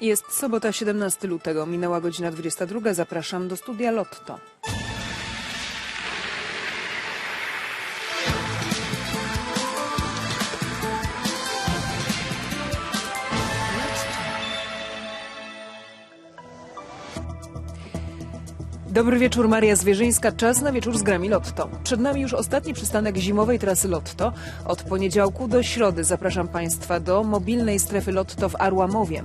Jest sobota 17 lutego, minęła godzina 22. Zapraszam do studia Lotto. Dobry wieczór, Maria Zwierzyńska. Czas na wieczór z grami Lotto. Przed nami już ostatni przystanek zimowej trasy Lotto. Od poniedziałku do środy zapraszam Państwa do mobilnej strefy Lotto w Arłamowie.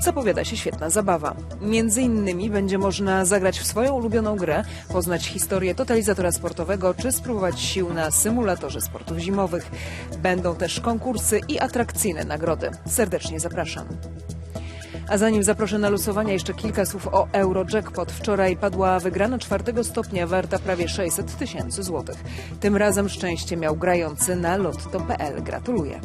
Zapowiada się świetna zabawa. Między innymi będzie można zagrać w swoją ulubioną grę, poznać historię totalizatora sportowego czy spróbować sił na symulatorze sportów zimowych. Będą też konkursy i atrakcyjne nagrody. Serdecznie zapraszam. A zanim zaproszę na losowania, jeszcze kilka słów o Eurojackpot. Wczoraj padła wygrana czwartego stopnia warta prawie 600 tysięcy złotych. Tym razem szczęście miał grający na lotto.pl. Gratuluję.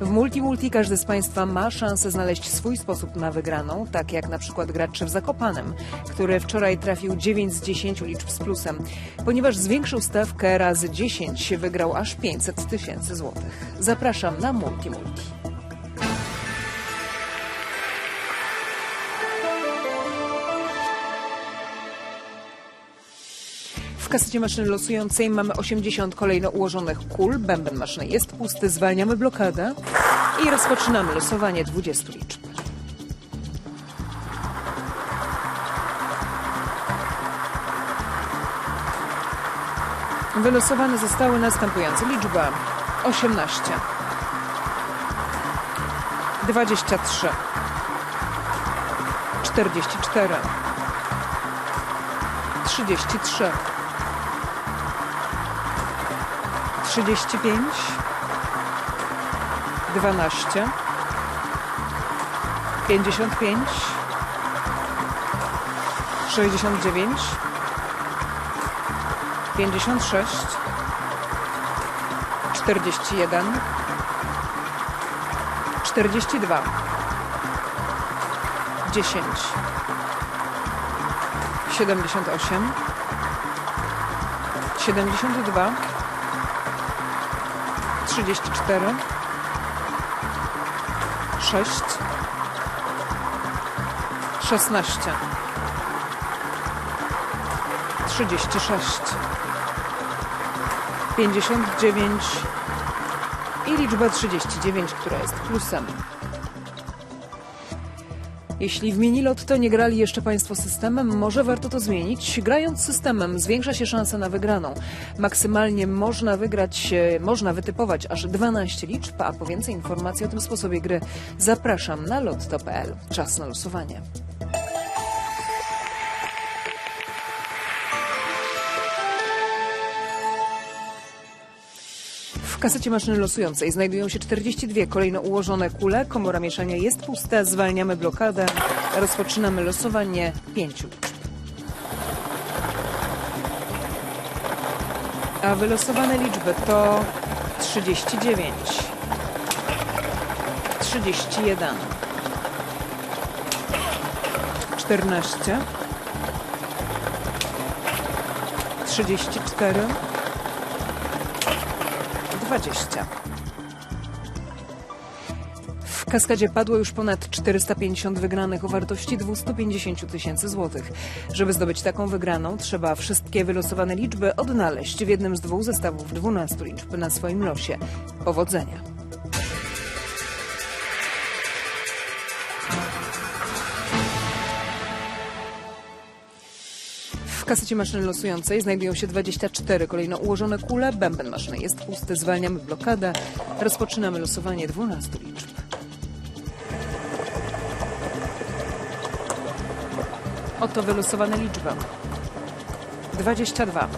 W Multi Multi każdy z Państwa ma szansę znaleźć swój sposób na wygraną, tak jak na przykład gracz w Zakopanem, który wczoraj trafił 9 z 10 liczb z plusem. Ponieważ zwiększył stawkę razy 10, wygrał aż 500 tysięcy złotych. Zapraszam na Multi Multi. Kasecie maszyny losującej mamy 80 kolejno ułożonych kul. Bęben maszyny jest pusty, zwalniamy blokadę i rozpoczynamy losowanie 20 liczb. Wylosowane zostały następujące liczby 18 23 44 33 35 12 55 69 56 41 42 10 78 72 34 6 16 36 59 i liczba 39, która jest plusem. Jeśli w minilotto nie grali jeszcze Państwo systemem, może warto to zmienić. Grając systemem zwiększa się szansa na wygraną. Maksymalnie można wygrać, e, można wytypować aż 12 liczb, a po więcej informacji o tym sposobie gry zapraszam na lotto.pl. Czas na losowanie. Kasecie maszyny losującej znajdują się 42 kolejno ułożone kule. Komora mieszania jest pusta. Zwalniamy blokadę. Rozpoczynamy losowanie 5 liczb. A wylosowane liczby to 39, 31, 14, 34, 20. W kaskadzie padło już ponad 450 wygranych o wartości 250 tysięcy złotych. Żeby zdobyć taką wygraną, trzeba wszystkie wylosowane liczby odnaleźć w jednym z dwóch zestawów 12 liczb na swoim losie. Powodzenia! Kasecie maszyny losującej znajdują się 24 kolejno ułożone kule. Bęben maszyny jest pusty. Zwalniamy blokadę. Rozpoczynamy losowanie 12 liczb. Oto wylosowane liczby. 22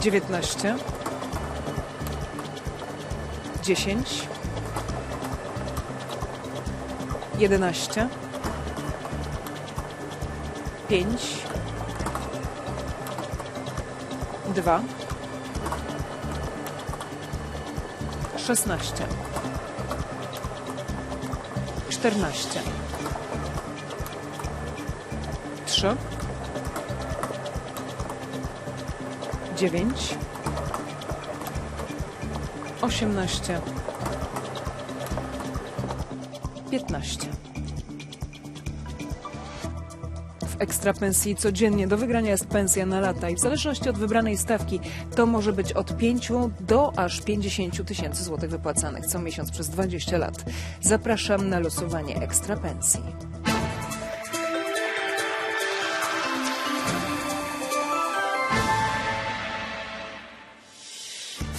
19 10 11 5 2 16 14 3 9 18 15. ekstrapensji codziennie do wygrania jest pensja na lata i w zależności od wybranej stawki to może być od 5 do aż 50 tysięcy złotych wypłacanych co miesiąc przez 20 lat. Zapraszam na losowanie ekstrapensji.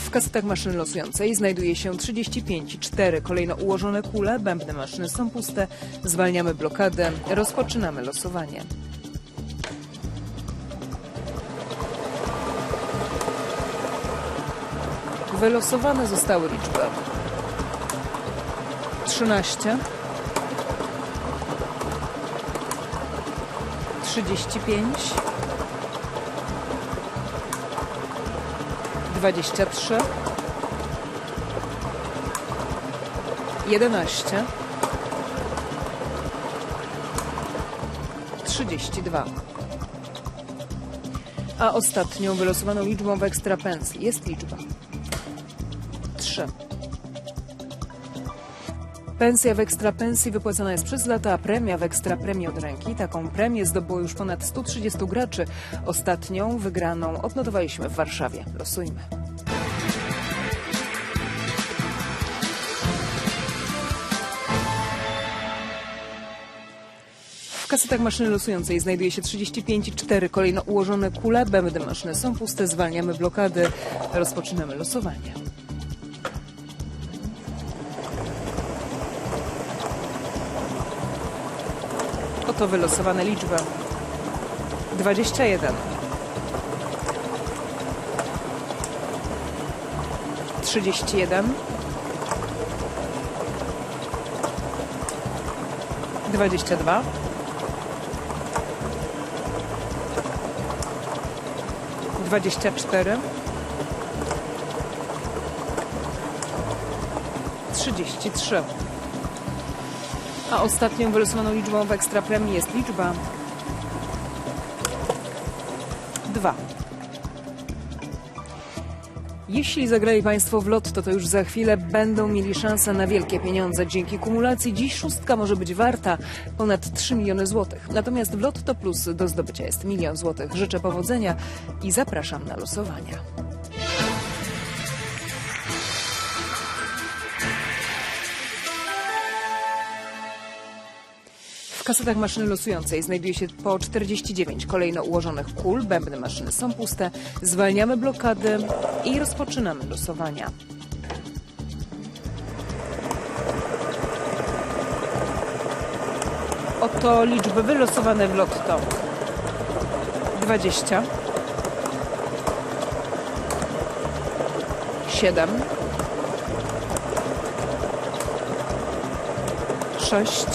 W kasetach maszyny losującej znajduje się 35 i 4 kolejno ułożone kule, bębny maszyny są puste, zwalniamy blokadę, rozpoczynamy losowanie. Wylosowane zostały liczby. 13 35 23 11 32 A ostatnią wylosowaną liczbą w ekstrapensji jest liczba 3 Pensja w ekstrapensji wypłacana jest przez lata, a premia w ekstrapremii od ręki. Taką premię zdobyło już ponad 130 graczy. Ostatnią wygraną odnotowaliśmy w Warszawie. Losujmy. W kasetach maszyny losującej znajduje się 35 i 4 kolejno ułożone kule. Bębny maszyny są puste, zwalniamy blokady, rozpoczynamy losowanie. Oto wylosowane liczby. 21 31 22 24 33 a ostatnią wylosowaną liczbą w ekstrapremii jest liczba 2. Jeśli zagrali Państwo w lotto, to już za chwilę będą mieli szansę na wielkie pieniądze. Dzięki kumulacji dziś szóstka może być warta ponad 3 miliony złotych. Natomiast w Lotto Plus do zdobycia jest milion złotych. Życzę powodzenia i zapraszam na losowania. Kasetach maszyny losującej znajduje się po 49 kolejno ułożonych kul. Bębny maszyny są puste. Zwalniamy blokady i rozpoczynamy losowania. Oto liczby wylosowane w lotto. 20 7 6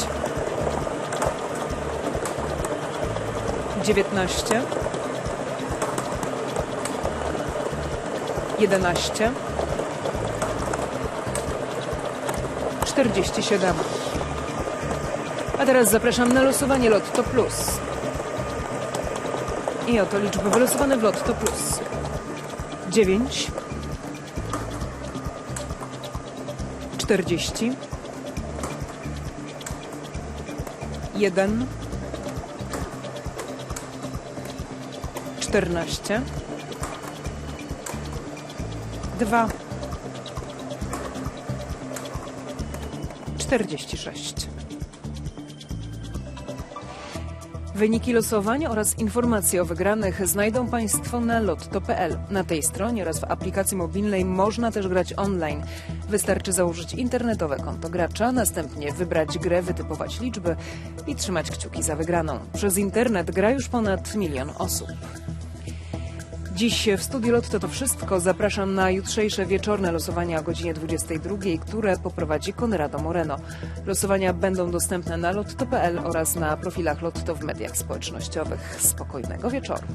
dziewiętnaście, jedenaście, czterdzieści siedem. A teraz zapraszam na losowanie Lotto Plus. I oto liczby wylosowane w Lotto Plus. Dziewięć, czterdzieści, jeden. 14 2 46 Wyniki losowania oraz informacje o wygranych znajdą Państwo na lotto.pl. Na tej stronie oraz w aplikacji mobilnej można też grać online. Wystarczy założyć internetowe konto gracza, następnie wybrać grę, wytypować liczby i trzymać kciuki za wygraną. Przez internet gra już ponad milion osób. Dziś w Studiu Lotto to wszystko. Zapraszam na jutrzejsze wieczorne losowania o godzinie 22, które poprowadzi Konrado Moreno. Losowania będą dostępne na lotto.pl oraz na profilach Lotto w mediach społecznościowych. Spokojnego wieczoru.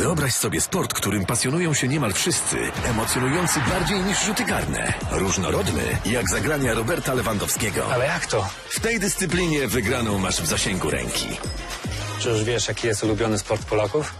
Wyobraź sobie sport, którym pasjonują się niemal wszyscy. Emocjonujący bardziej niż rzuty karne. Różnorodny, jak zagrania Roberta Lewandowskiego. Ale jak to? W tej dyscyplinie wygraną masz w zasięgu ręki. Czy już wiesz, jaki jest ulubiony sport Polaków?